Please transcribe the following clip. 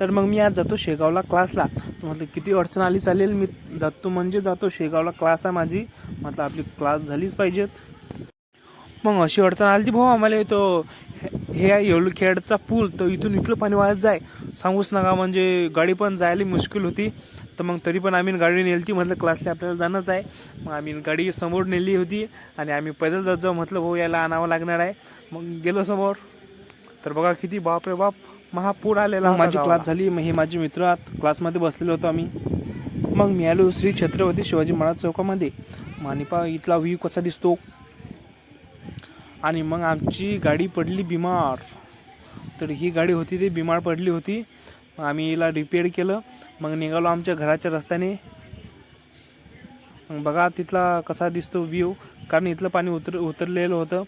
तर मग मी आज जातो शेगावला क्लासला. म्हटलं किती अडचण आली चालेल मी जातो म्हणजे जातो. शेगावला क्लास आहे माझी. म्हटलं आपली क्लास झालीच पाहिजेत. मग अशी अडचण आली ती भाऊ आम्हाला तो हे- हे आहे येवलखेडचा पूल तर इथून इथलं पाणी वाहत जाय. सांगूच नका म्हणजे गाडी पण जायला मुश्किल होती. तर मग तरी पण आम्ही गाडी नेली ती म्हटलं क्लासला आपल्याला जाणंच आहे. मग आम्ही गाडी समोर नेली होती आणि आम्ही पैदल जात जाऊ. म्हटलं भाऊ याला आणावं लागणार आहे. मग गेलो समोर. तर बघा किती बाप रे बाप. महापूर आलेला माझी क्लास झाली मग हे माझे मित्र आत क्लासमध्ये बसलेलो होतो आम्ही. मग मी आलो श्री छत्रपती शिवाजी महाराज चौकामध्ये. मानिपा इथला व्ह्यू कसा दिसतो. आणि मग आमची गाडी पडली बिमार. तर ही गाडी होती ती बिमार पडली होती. आम्ही हिला रिपेअर केलं. मग निघालो आमच्या घराच्या रस्त्याने. मग बघा तिथला कसा दिसतो व्ह्यू कारण इथलं पाणी उतर उतरलेलं होतं.